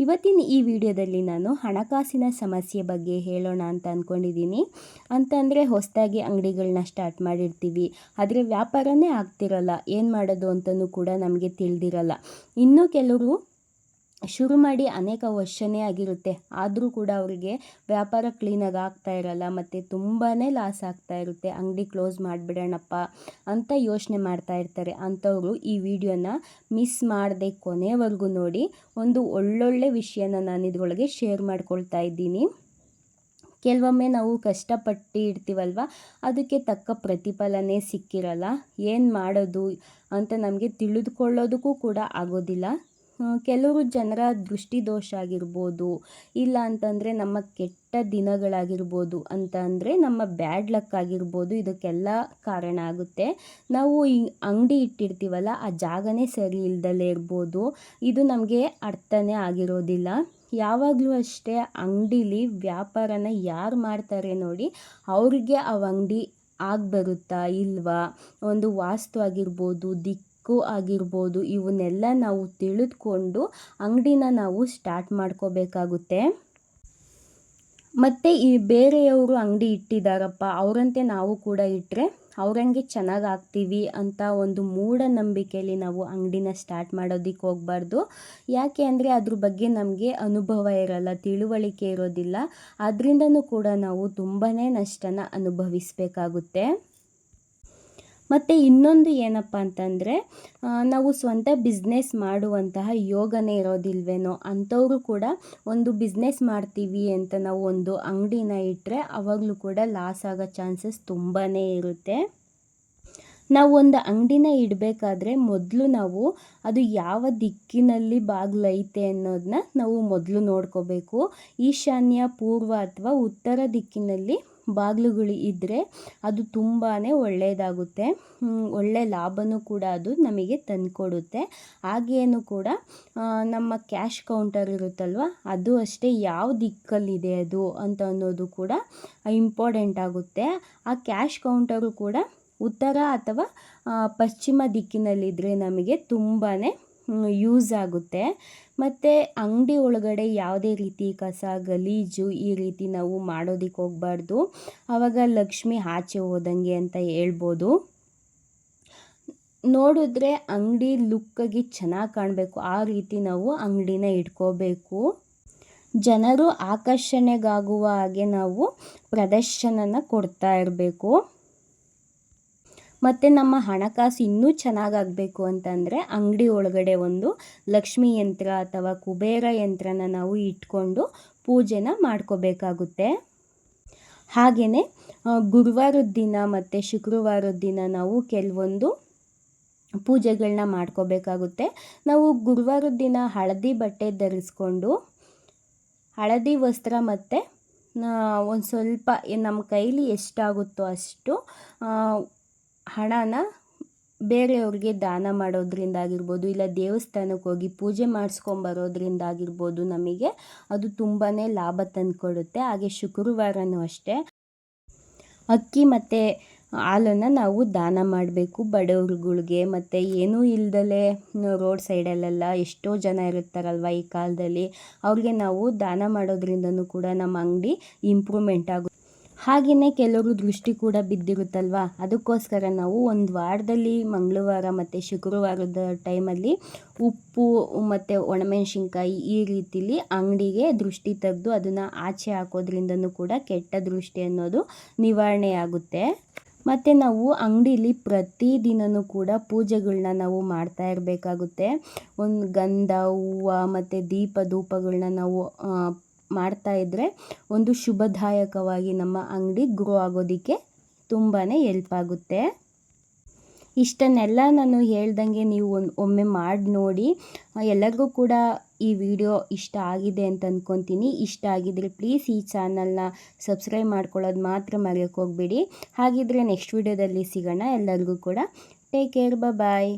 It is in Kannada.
ಇವತ್ತಿನ ಈ ವಿಡಿಯೋದಲ್ಲಿ ನಾನು ಹಣಕಾಸಿನ ಸಮಸ್ಯೆ ಬಗ್ಗೆ ಹೇಳೋಣ ಅಂತ ಅಂದ್ಕೊಂಡಿದ್ದೀನಿ ಅಂತಂದರೆ ಹೊಸದಾಗಿ ಅಂಗಡಿಗಳನ್ನ ಸ್ಟಾರ್ಟ್ ಮಾಡಿರ್ತೀವಿ. ಆದರೆ ವ್ಯಾಪಾರನೇ ಆಗ್ತಿರಲ್ಲ. ಏನು ಮಾಡೋದು ಅಂತಲೂ ಕೂಡ ನಮಗೆ ತಿಳಿದಿರಲ್ಲ. ಇನ್ನೂ ಕೆಲವರು ಶುರು ಮಾಡಿ ಅನೇಕ ವರ್ಷನೇ ಆಗಿರುತ್ತೆ. ಆದರೂ ಕೂಡ ಅವರಿಗೆ ವ್ಯಾಪಾರ ಕ್ಲೀನಾಗಿ ಆಗ್ತಾ ಇರಲ್ಲ, ಮತ್ತು ತುಂಬಾ ಲಾಸ್ ಆಗ್ತಾ ಇರುತ್ತೆ. ಅಂಗಡಿ ಕ್ಲೋಸ್ ಮಾಡಿಬಿಡೋಣಪ್ಪ ಅಂತ ಯೋಚನೆ ಮಾಡ್ತಾ ಇರ್ತಾರೆ. ಅಂಥವರು ಈ ವಿಡಿಯೋನ ಮಿಸ್ ಮಾಡದೆ ಕೊನೆವರೆಗೂ ನೋಡಿ ಒಂದು ಒಳ್ಳೊಳ್ಳೆ ವಿಷಯನ ನಾನು ಇದ್ರೊಳಗೆ ಶೇರ್ ಮಾಡ್ಕೊಳ್ತಾ ಇದ್ದೀನಿ. ಕೆಲವೊಮ್ಮೆ ನಾವು ಕಷ್ಟಪಟ್ಟು ಇರ್ತೀವಲ್ವ ಅದಕ್ಕೆ ತಕ್ಕ ಪ್ರತಿಫಲನೇ ಸಿಕ್ಕಿರಲ್ಲ. ಏನು ಮಾಡೋದು ಅಂತ ನಮಗೆ ತಿಳಿದುಕೊಳ್ಳೋದಕ್ಕೂ ಕೂಡ ಆಗೋದಿಲ್ಲ. ಕೆಲವರು ಜನರ ದೃಷ್ಟಿದೋಷ ಆಗಿರ್ಬೋದು, ಇಲ್ಲ ಅಂತಂದರೆ ನಮ್ಮ ಕೆಟ್ಟ ದಿನಗಳಾಗಿರ್ಬೋದು ಅಂತ ಅಂದರೆ ನಮ್ಮ ಬ್ಯಾಡ್ ಲಕ್ ಆಗಿರ್ಬೋದು, ಇದಕ್ಕೆಲ್ಲ ಕಾರಣ ಆಗುತ್ತೆ. ನಾವು ಈ ಅಂಗಡಿ ಇಟ್ಟಿರ್ತೀವಲ್ಲ, ಆ ಜಾಗನೇ ಸರಿ ಇಲ್ದಲೇ ಇರ್ಬೋದು. ಇದು ನಮಗೆ ಅರ್ಥನೇ ಆಗಿರೋದಿಲ್ಲ. ಯಾವಾಗಲೂ ಅಷ್ಟೇ ಅಂಗಡೀಲಿ ವ್ಯಾಪಾರನ ಯಾರು ಮಾಡ್ತಾರೆ ನೋಡಿ, ಅವ್ರಿಗೆ ಆ ಅಂಗಡಿ ಆಗಿ ಬರುತ್ತಾ ಇಲ್ವಾ? ಒಂದು ವಾಸ್ತು ಆಗಿರ್ಬೋದು, ದಿಕ್ಕು ಆಗಿರ್ಬೋದು. ಇವನ್ನೆಲ್ಲ ನಾವು ತಿಳಿದುಕೊಂಡು ಅಂಗಡಿನ ನಾವು ಸ್ಟಾರ್ಟ್ ಮಾಡ್ಕೋಬೇಕಾಗುತ್ತೆ. ಮತ್ತು ಈ ಬೇರೆಯವರು ಅಂಗಡಿ ಇಟ್ಟಿದ್ದಾರಪ್ಪ ಅವರಂತೆ ನಾವು ಕೂಡ ಇಟ್ಟರೆ ಅವ್ರಂಗೆ ಚೆನ್ನಾಗಿ ಆಗ್ತೀವಿ ಅಂತ ಒಂದು ಮೂಢನಂಬಿಕೆಯಲ್ಲಿ ನಾವು ಅಂಗಡಿನ ಸ್ಟಾರ್ಟ್ ಮಾಡೋದಕ್ಕೆ ಹೋಗಬಾರ್ದು. ಯಾಕೆ ಅಂದರೆ ಅದ್ರ ಬಗ್ಗೆ ನಮಗೆ ಅನುಭವ ಇರಲ್ಲ, ತಿಳುವಳಿಕೆ ಇರೋದಿಲ್ಲ. ಅದರಿಂದನೂ ಕೂಡ ನಾವು ತುಂಬಾ ನಷ್ಟನ ಅನುಭವಿಸಬೇಕಾಗುತ್ತೆ. ಮತ್ತು ಇನ್ನೊಂದು ಏನಪ್ಪ ಅಂತಂದರೆ ನಾವು ಸ್ವಂತ ಬಿಸ್ನೆಸ್ ಮಾಡುವಂತಹ ಯೋಗನೇ ಇರೋದಿಲ್ವೇನೋ ಅಂಥವರು ಕೂಡ ಒಂದು ಬಿಸ್ನೆಸ್ ಮಾಡ್ತೀವಿ ಅಂತ ನಾವು ಒಂದು ಅಂಗಡಿನ ಇಟ್ಟರೆ ಅವಾಗಲೂ ಕೂಡ ಲಾಸ್ ಆಗೋ ಚಾನ್ಸಸ್ ತುಂಬಾ ಇರುತ್ತೆ. ನಾವು ಒಂದು ಅಂಗಡಿನ ಇಡಬೇಕಾದ್ರೆ ಮೊದಲು ನಾವು ಅದು ಯಾವ ದಿಕ್ಕಿನಲ್ಲಿ ಬಾಗ್ಲೈತೆ ಅನ್ನೋದನ್ನ ನಾವು ಮೊದಲು ನೋಡ್ಕೋಬೇಕು. ಈಶಾನ್ಯ, ಪೂರ್ವ ಅಥವಾ ಉತ್ತರ ದಿಕ್ಕಿನಲ್ಲಿ ಬಾಗಿಲುಗಳು ಇದ್ದರೆ ಅದು ತುಂಬಾ ಒಳ್ಳೆಯದಾಗುತ್ತೆ ಒಳ್ಳೆಯ ಲಾಭನೂ ಕೂಡ ಅದು ನಮಗೆ ತಂದುಕೊಡುತ್ತೆ. ಹಾಗೇನು ಕೂಡ ನಮ್ಮ ಕ್ಯಾಶ್ ಕೌಂಟರ್ ಇರುತ್ತಲ್ವ, ಅದು ಅಷ್ಟೇ ಯಾವ ದಿಕ್ಕಲ್ಲಿದೆ ಅದು ಅಂತ ಅನ್ನೋದು ಕೂಡ ಇಂಪಾರ್ಟೆಂಟ್ ಆಗುತ್ತೆ. ಆ ಕ್ಯಾಶ್ ಕೌಂಟರು ಕೂಡ ಉತ್ತರ ಅಥವಾ ಪಶ್ಚಿಮ ದಿಕ್ಕಿನಲ್ಲಿದ್ದರೆ ನಮಗೆ ತುಂಬಾ ಯೂಸ್ ಆಗುತ್ತೆ. ಮತ್ತು ಅಂಗಡಿ ಒಳಗಡೆ ಯಾವುದೇ ರೀತಿ ಕಸ, ಗಲೀಜು ಈ ರೀತಿ ನಾವು ಮಾಡೋದಕ್ಕೆ ಹೋಗಬಾರ್ದು. ಆವಾಗ ಲಕ್ಷ್ಮಿ ಆಚೆ ಹೋದಂಗೆ ಅಂತ ಹೇಳ್ಬೋದು. ನೋಡಿದ್ರೆ ಅಂಗಡಿ ಲುಕ್ಕಾಗಿ ಚೆನ್ನಾಗಿ ಕಾಣಬೇಕು. ಆ ರೀತಿ ನಾವು ಅಂಗಡಿನ ಇಟ್ಕೋಬೇಕು. ಜನರು ಆಕರ್ಷಣೆಗಾಗುವ ಹಾಗೆ ನಾವು ಪ್ರದರ್ಶನನ ಕೊಡ್ತಾ ಇರಬೇಕು. ಮತ್ತು ನಮ್ಮ ಹಣಕಾಸು ಇನ್ನೂ ಚೆನ್ನಾಗಾಗಬೇಕು ಅಂತಂದರೆ ಅಂಗಡಿ ಒಳಗಡೆ ಒಂದು ಲಕ್ಷ್ಮಿ ಯಂತ್ರ ಅಥವಾ ಕುಬೇರ ಯಂತ್ರನ ನಾವು ಇಟ್ಕೊಂಡು ಪೂಜೆನ ಮಾಡ್ಕೋಬೇಕಾಗುತ್ತೆ. ಹಾಗೆಯೇ ಗುರುವಾರದ ದಿನ ಮತ್ತು ಶುಕ್ರವಾರದ ದಿನ ನಾವು ಕೆಲವೊಂದು ಪೂಜೆಗಳನ್ನ ಮಾಡ್ಕೋಬೇಕಾಗುತ್ತೆ. ನಾವು ಗುರುವಾರದ ದಿನ ಹಳದಿ ಬಟ್ಟೆ ಧರಿಸ್ಕೊಂಡು, ಹಳದಿ ವಸ್ತ್ರ ಮತ್ತು ಒಂದು ಸ್ವಲ್ಪ ನಮ್ಮ ಕೈಲಿ ಎಷ್ಟಾಗುತ್ತೋ ಅಷ್ಟು ಹಣನ ಬೇರೆಯವ್ರಿಗೆ ದಾನ ಮಾಡೋದ್ರಿಂದ ಆಗಿರ್ಬೋದು ಇಲ್ಲ ದೇವಸ್ಥಾನಕ್ಕೆ ಹೋಗಿ ಪೂಜೆ ಮಾಡಿಸ್ಕೊಂಬರೋದ್ರಿಂದ ಆಗಿರ್ಬೋದು ನಮಗೆ ಅದು ತುಂಬಾ ಲಾಭ ತಂದುಕೊಡುತ್ತೆ. ಹಾಗೆ ಶುಕ್ರವಾರನೂ ಅಷ್ಟೇ ಅಕ್ಕಿ ಮತ್ತು ಹಾಲನ್ನು ನಾವು ದಾನ ಮಾಡಬೇಕು ಬಡವ್ರುಗಳಿಗೆ. ಮತ್ತು ಏನೂ ಇಲ್ದಲೇ ರೋಡ್ ಸೈಡಲ್ಲೆಲ್ಲ ಎಷ್ಟೋ ಜನ ಇರುತ್ತಾರಲ್ವ ಈ ಕಾಲದಲ್ಲಿ, ಅವ್ರಿಗೆ ನಾವು ದಾನ ಮಾಡೋದ್ರಿಂದನೂ ಕೂಡ ನಮ್ಮ ಅಂಗಡಿ ಇಂಪ್ರೂವ್ಮೆಂಟ್ ಆಗುತ್ತೆ. ಹಾಗೆಯೇ ಕೆಲವರು ದೃಷ್ಟಿ ಕೂಡ ಬಿದ್ದಿರುತ್ತಲ್ವ? ಅದಕ್ಕೋಸ್ಕರ ನಾವು ಒಂದು ವಾರದಲ್ಲಿ ಮಂಗಳವಾರ ಮತ್ತು ಶುಕ್ರವಾರದ ಟೈಮಲ್ಲಿ ಉಪ್ಪು, ಮತ್ತು ಒಣಮೆಣಸಿನ್ಕಾಯಿ ಈ ರೀತಿಲಿ ಅಂಗಡಿಗೆ ದೃಷ್ಟಿ ತೆಗೆದು ಅದನ್ನು ಆಚೆ ಹಾಕೋದ್ರಿಂದನೂ ಕೂಡ ಕೆಟ್ಟ ದೃಷ್ಟಿ ಅನ್ನೋದು ನಿವಾರಣೆಯಾಗುತ್ತೆ. ಮತ್ತು ನಾವು ಅಂಗಡಿಲಿ ಪ್ರತಿದಿನವೂ ಕೂಡ ಪೂಜೆಗಳನ್ನ ನಾವು ಮಾಡ್ತಾ ಇರಬೇಕಾಗುತ್ತೆ. ಒಂದು ಗಂಧ, ಹೂವು, ಮತ್ತು ದೀಪ ಧೂಪಗಳನ್ನ ನಾವು ಮಾಡ್ತಾ ಇದ್ದರೆ ಒಂದು ಶುಭದಾಯಕವಾಗಿ ನಮ್ಮ ಅಂಗಡಿ ಗ್ರೋ ಆಗೋದಕ್ಕೆ ತುಂಬಾ ಎಲ್ಪ್ ಆಗುತ್ತೆ. ಇಷ್ಟನ್ನೆಲ್ಲ ನಾನು ಹೇಳ್ದಂಗೆ ನೀವು ಒಂದು ಒಮ್ಮೆ ಮಾಡಿ ನೋಡಿ. ಎಲ್ಲರಿಗೂ ಕೂಡ ಈ ವಿಡಿಯೋ ಇಷ್ಟ ಆಗಿದೆ ಅಂತ ಅಂದ್ಕೊತೀನಿ ಇಷ್ಟ ಆಗಿದ್ರೆ ಪ್ಲೀಸ್ ಈ ಚಾನಲ್ನ ಸಬ್ಸ್ಕ್ರೈಬ್ ಮಾಡ್ಕೊಳ್ಳೋದು ಮಾತ್ರ ಮರೆಯೋಕ್ಕೆ ಹೋಗಬೇಡಿ. ಹಾಗಿದ್ರೆ ನೆಕ್ಸ್ಟ್ ವಿಡಿಯೋದಲ್ಲಿ ಸಿಗೋಣ. ಎಲ್ಲರಿಗೂ ಕೂಡ ಟೇಕ್ ಕೇರ್ ಬಾಯ್